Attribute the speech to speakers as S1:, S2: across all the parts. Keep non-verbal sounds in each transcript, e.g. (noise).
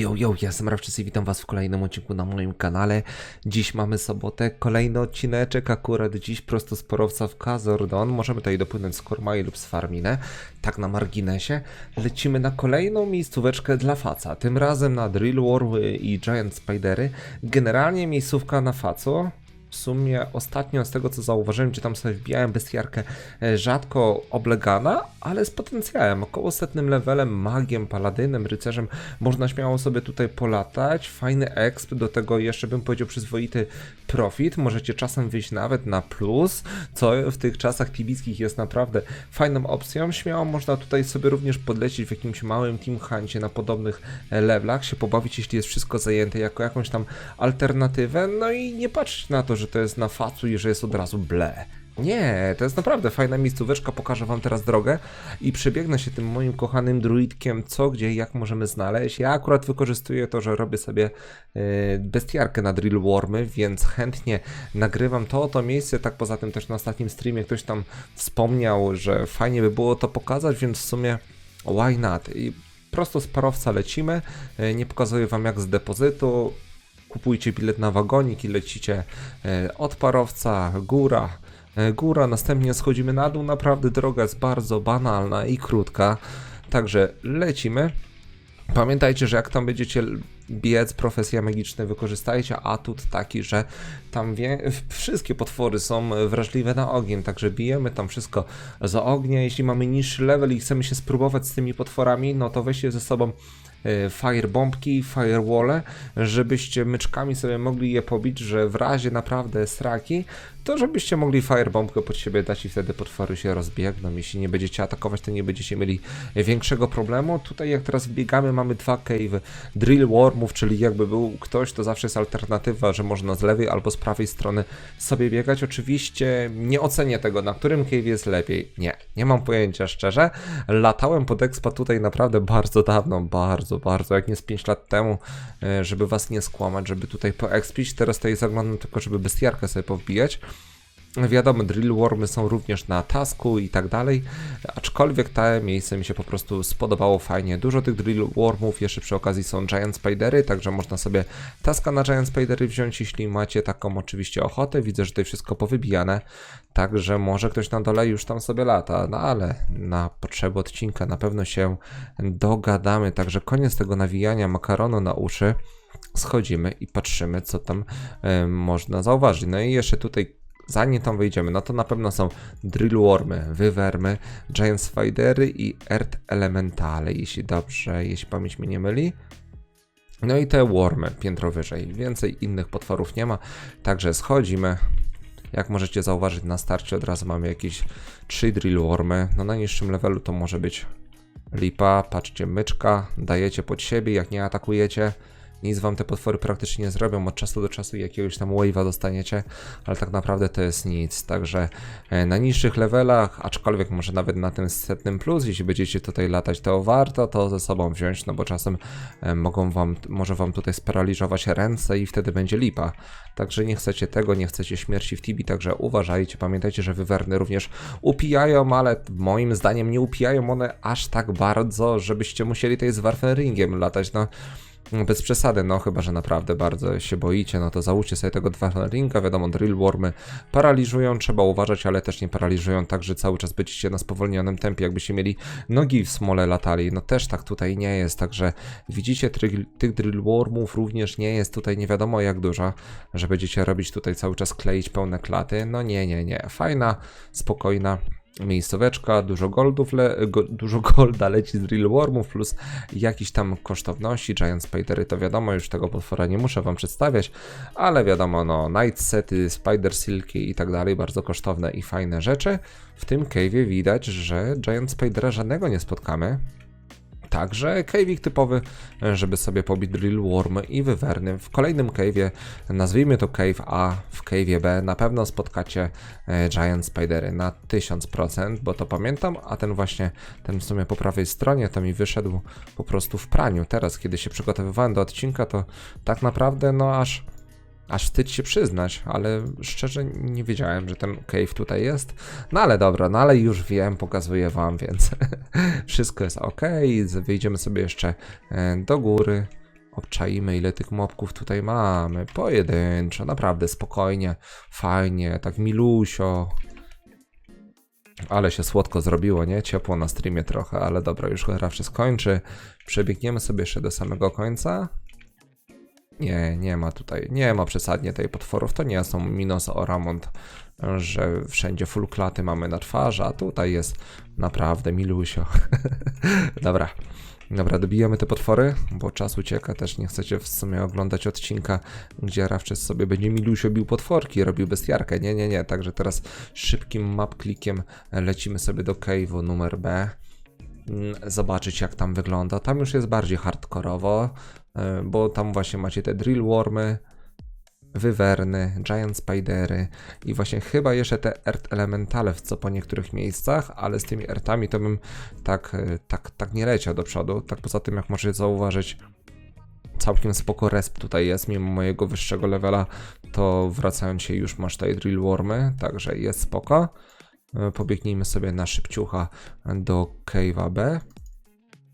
S1: Yo, yo, ja jestem Rawczyc i witam was w kolejnym odcinku na moim kanale. Dziś mamy sobotę, kolejny odcineczek, akurat dziś prosto z porowca w Kazordon. Możemy tutaj dopłynąć z Kormai lub z Farminę, tak na marginesie. Lecimy na kolejną miejscóweczkę dla faca, tym razem na Drill Warły i Giant Spidery. Generalnie miejscówka na facu, w sumie ostatnio z tego co zauważyłem, gdzie tam sobie wbijałem bestiarkę e, rzadko oblegana, ale z potencjałem, około setnym levelem, magiem, paladynem, rycerzem, można śmiało sobie tutaj polatać, fajny exp, do tego jeszcze bym powiedział przyzwoity profit, możecie czasem wyjść nawet na plus, co w tych czasach tibickich jest naprawdę fajną opcją, śmiało można tutaj sobie również podlecieć w jakimś małym team huncie na podobnych e, levelach, się pobawić jeśli jest wszystko zajęte jako jakąś tam alternatywę, no i nie patrzeć na to, że to jest na facu i że jest od razu ble. Nie, to jest naprawdę fajna miejscóweczka, pokażę wam teraz drogę i przebiegnę się tym moim kochanym druidkiem, co, gdzie jak możemy znaleźć. Ja akurat wykorzystuję to, że robię sobie yy, bestiarkę na drill wormy, więc chętnie nagrywam to oto miejsce, tak poza tym też na ostatnim streamie ktoś tam wspomniał, że fajnie by było to pokazać, więc w sumie why not? I prosto z parowca lecimy, yy, nie pokazuję wam jak z depozytu, kupujcie bilet na wagonik i lecicie e, od parowca, góra, e, góra, następnie schodzimy na dół. Naprawdę droga jest bardzo banalna i krótka, także lecimy. Pamiętajcie, że jak tam będziecie biec, profesja magiczne, wykorzystajcie atut taki, że tam wie, wszystkie potwory są wrażliwe na ogień, także bijemy tam wszystko za ognia. Jeśli mamy niższy level i chcemy się spróbować z tymi potworami, no to weźcie ze sobą e, firebombki, firewall, żebyście myczkami sobie mogli je pobić, że w razie naprawdę straki, to żebyście mogli firebombkę pod siebie dać i wtedy potwory się rozbiegną. Jeśli nie będziecie atakować, to nie będziecie mieli większego problemu. Tutaj jak teraz wbiegamy, mamy dwa cave drill czyli jakby był ktoś, to zawsze jest alternatywa, że można z lewej albo z prawej strony sobie biegać. Oczywiście nie ocenię tego, na którym cave jest lepiej. Nie, nie mam pojęcia szczerze. Latałem pod expa tutaj naprawdę bardzo dawno, bardzo, bardzo, jak nie z 5 lat temu, e, żeby was nie skłamać, żeby tutaj poexpić. Teraz tutaj zaglądam tylko, żeby bestiarkę sobie powbijać. Wiadomo, drill wormy są również na tasku i tak dalej, aczkolwiek te miejsce mi się po prostu spodobało fajnie. Dużo tych drill wormów, jeszcze przy okazji są giant spidery, także można sobie taska na giant spidery wziąć, jeśli macie taką oczywiście ochotę. Widzę, że tutaj wszystko powybijane, także może ktoś na dole już tam sobie lata, no ale na potrzeby odcinka na pewno się dogadamy, także koniec tego nawijania makaronu na uszy. Schodzimy i patrzymy, co tam y, można zauważyć. No i jeszcze tutaj zanim tam wejdziemy, no to na pewno są Drillwormy, Wywermy, Giant Spidery i Earth Elementale, jeśli dobrze, jeśli pamięć mnie nie myli. No i te wormy piętro wyżej. Więcej innych potworów nie ma, także schodzimy. Jak możecie zauważyć na starcie od razu mamy jakieś 3 drillwormy. No na niższym levelu to może być lipa. Patrzcie, myczka, dajecie pod siebie, jak nie atakujecie nic wam te potwory praktycznie nie zrobią, od czasu do czasu jakiegoś tam wave'a dostaniecie, ale tak naprawdę to jest nic, także e, na niższych levelach, aczkolwiek może nawet na tym setnym plus, jeśli będziecie tutaj latać, to warto to ze sobą wziąć, no bo czasem e, mogą wam, może wam tutaj sparaliżować ręce i wtedy będzie lipa, także nie chcecie tego, nie chcecie śmierci w Tibi, także uważajcie, pamiętajcie, że wywerny również upijają, ale moim zdaniem nie upijają one aż tak bardzo, żebyście musieli tutaj z Warfaringiem latać, no bez przesady, no chyba, że naprawdę bardzo się boicie, no to załóżcie sobie tego ringa, wiadomo, drill wormy paraliżują, trzeba uważać, ale też nie paraliżują tak, że cały czas będziecie na spowolnionym tempie, jakbyście mieli nogi w smole latali, no też tak tutaj nie jest, także widzicie, tych drill wormów również nie jest tutaj nie wiadomo jak dużo, że będziecie robić tutaj cały czas kleić pełne klaty, no nie, nie, nie, fajna, spokojna, miejscóweczka, dużo goldów, le, go, dużo (laughs) golda leci z Real Wormów, plus jakieś tam kosztowności, Giant Spidery to wiadomo, już tego potwora nie muszę wam przedstawiać, ale wiadomo, no, Night Sety, Spider Silki i tak dalej, bardzo kosztowne i fajne rzeczy. W tym cave'ie widać, że Giant Spidera żadnego nie spotkamy, Także cave'ik typowy, żeby sobie pobić drill worm i wywerny. W kolejnym cave'ie, nazwijmy to cave A, w cave'ie B na pewno spotkacie e, Giant Spidery na 1000%, bo to pamiętam, a ten właśnie, ten w sumie po prawej stronie, to mi wyszedł po prostu w praniu. Teraz, kiedy się przygotowywałem do odcinka, to tak naprawdę no aż Aż wstyd się przyznać, ale szczerze nie wiedziałem, że ten cave tutaj jest. No ale dobra, no ale już wiem, pokazuję wam, więc (laughs) wszystko jest ok. Wyjdziemy sobie jeszcze e, do góry. Obczaimy, ile tych mobków tutaj mamy. Pojedynczo, naprawdę spokojnie, fajnie, tak milusio. Ale się słodko zrobiło, nie? Ciepło na streamie trochę, ale dobra, już gra się skończy. Przebiegniemy sobie jeszcze do samego końca. Nie, nie ma tutaj, nie ma przesadnie tej potworów. To nie są Minos Oramont, że wszędzie full klaty mamy na twarzy, a tutaj jest naprawdę milusio. (laughs) Dobra. Dobra, dobijemy te potwory, bo czas ucieka, też nie chcecie w sumie oglądać odcinka, gdzie Rawczes sobie będzie milusio bił potworki, robił bestiarkę, nie, nie, nie, także teraz szybkim map klikiem lecimy sobie do cave'u numer B, Mm, zobaczyć jak tam wygląda, tam już jest bardziej hardkorowo, bo tam właśnie macie te drill wormy, wywerny, giant spidery i właśnie chyba jeszcze te earth elementale w co po niektórych miejscach, ale z tymi earthami to bym tak, e, tak, tak nie leciał do przodu. Tak poza tym, jak możecie zauważyć, całkiem spoko resp tutaj jest, mimo mojego wyższego levela, to wracając się już masz tutaj drill wormy, także jest spoko. E, Pobiegnijmy sobie na szybciucha do Cave'a B.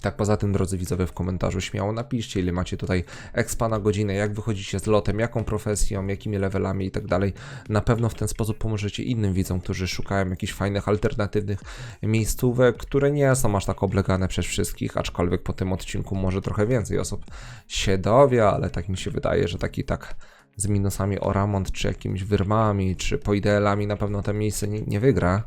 S1: Tak poza tym, drodzy widzowie, w komentarzu śmiało napiszcie, ile macie tutaj expa na godzinę, jak wychodzicie z lotem, jaką profesją, jakimi levelami i tak dalej. Na pewno w ten sposób pomożecie innym widzom, którzy szukają jakichś fajnych, alternatywnych miejscówek, które nie są aż tak oblegane przez wszystkich, aczkolwiek po tym odcinku może trochę więcej osób się dowie, ale tak mi się wydaje, że taki tak z minusami Oramont, czy jakimiś wyrmami, czy poidealami na pewno to miejsce nie, nie wygra.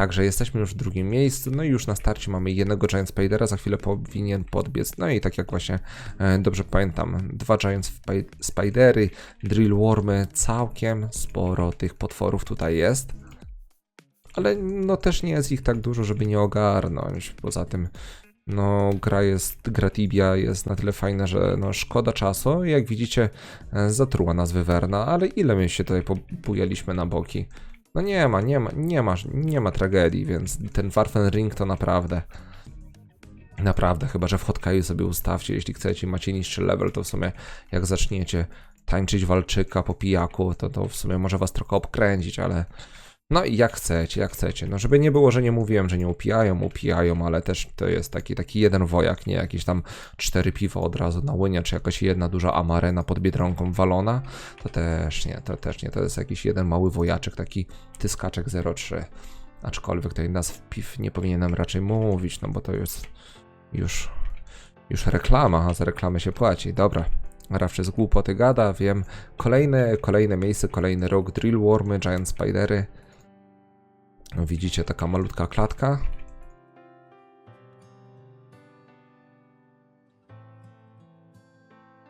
S1: Także jesteśmy już w drugim miejscu, no i już na starcie mamy jednego Giant Spidera, za chwilę powinien podbiec, no i tak jak właśnie e, dobrze pamiętam, dwa Giant Spi- Spidery, Drill Wormy, całkiem sporo tych potworów tutaj jest. Ale no też nie jest ich tak dużo, żeby nie ogarnąć, poza tym no gra jest, gra Tibia jest na tyle fajna, że no szkoda czasu, jak widzicie e, zatruła nas Wywerna, ale ile my się tutaj pobujaliśmy na boki. No nie ma, nie ma, nie ma, nie ma tragedii, więc ten Warfen Ring to naprawdę. Naprawdę, chyba że w Hotkaju sobie ustawcie, jeśli chcecie, macie niższy level, to w sumie jak zaczniecie tańczyć walczyka po pijaku, to, to w sumie może was trochę obkręcić, ale no i jak chcecie, jak chcecie. No żeby nie było, że nie mówiłem, że nie upijają, upijają, ale też to jest taki, taki jeden wojak, nie jakieś tam cztery piwa od razu na łynia, czy jakaś jedna duża amarena pod Biedronką walona, to też nie, to też nie, to jest jakiś jeden mały wojaczek, taki tyskaczek 03. Aczkolwiek tej nazw piw nie powinienem raczej mówić, no bo to jest już, już reklama, a za reklamę się płaci. Dobra, Rawczy z głupoty gada, wiem. Kolejne, kolejne miejsce, kolejny rok, drill wormy, giant spidery. No, Widzicie, taka malutka klatka.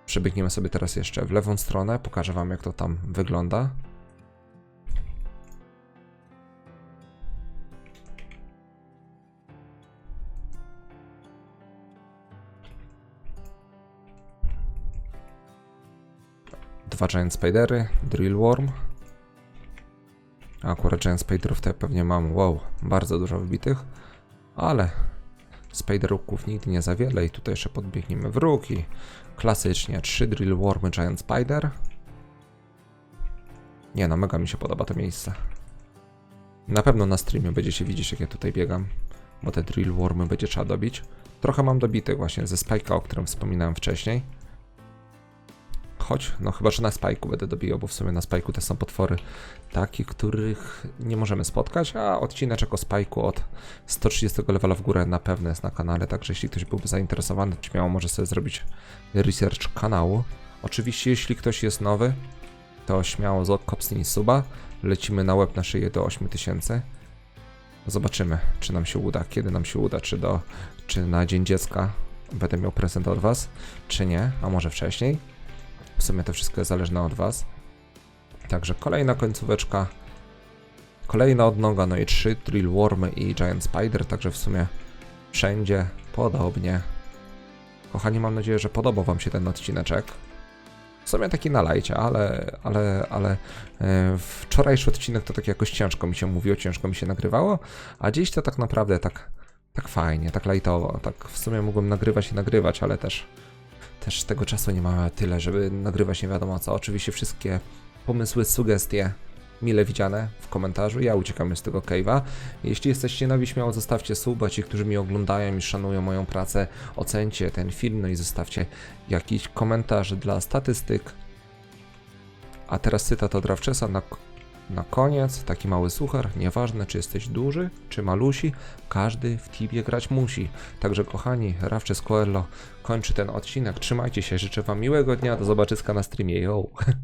S1: Przebiegniemy sobie teraz jeszcze w lewą stronę, pokażę wam jak to tam wygląda. Dwa Giant Spidery, Drill Worm. Akurat Giant Spiderów to ja pewnie mam, wow, bardzo dużo wbitych, ale Spiderów nigdy nie za wiele i tutaj jeszcze podbiegniemy wróg i klasycznie 3 Drill Wormy Giant Spider. Nie no, mega mi się podoba to miejsce. Na pewno na streamie będziecie widzieć jak ja tutaj biegam, bo te Drill Wormy będzie trzeba dobić. Trochę mam dobitych właśnie ze Spike'a, o którym wspominałem wcześniej. Choć, no chyba, że na Spike'u będę dobijał, bo w sumie na Spike'u te są potwory takie, których nie możemy spotkać, a odcineczek o Spike'u od 130 levela w górę na pewno jest na kanale, także jeśli ktoś byłby zainteresowany, śmiało może sobie zrobić research kanału. Oczywiście, jeśli ktoś jest nowy, to śmiało kopsnij suba, lecimy na web na szyję do 8000. Zobaczymy, czy nam się uda, kiedy nam się uda, czy do, czy na Dzień Dziecka będę miał prezent od Was, czy nie, a może wcześniej. W sumie to wszystko jest zależne od Was. Także kolejna końcóweczka. Kolejna odnoga, no i trzy Drill Wormy i Giant Spider, także w sumie wszędzie podobnie. Kochani, mam nadzieję, że podobał Wam się ten odcineczek. W sumie taki na lajcie, ale, ale, ale e, wczorajszy odcinek to tak jakoś ciężko mi się mówiło, ciężko mi się nagrywało, a dziś to tak naprawdę tak, tak fajnie, tak lajtowo, tak w sumie mogłem nagrywać i nagrywać, ale też też tego czasu nie mamy tyle, żeby nagrywać nie wiadomo co. Oczywiście wszystkie pomysły, sugestie mile widziane w komentarzu. Ja uciekam z tego cave'a. Jeśli jesteście nowi, śmiało zostawcie suba. Ci, którzy mnie oglądają i szanują moją pracę, ocencie ten film, no i zostawcie jakiś komentarz dla statystyk. A teraz cytat od Rawczesa na, na koniec, taki mały suchar, nieważne czy jesteś duży, czy malusi, każdy w tibie grać musi. Także kochani, Rawczes Coelho kończy ten odcinek, trzymajcie się, życzę wam miłego dnia, do zobaczyska na streamie, yo! (laughs)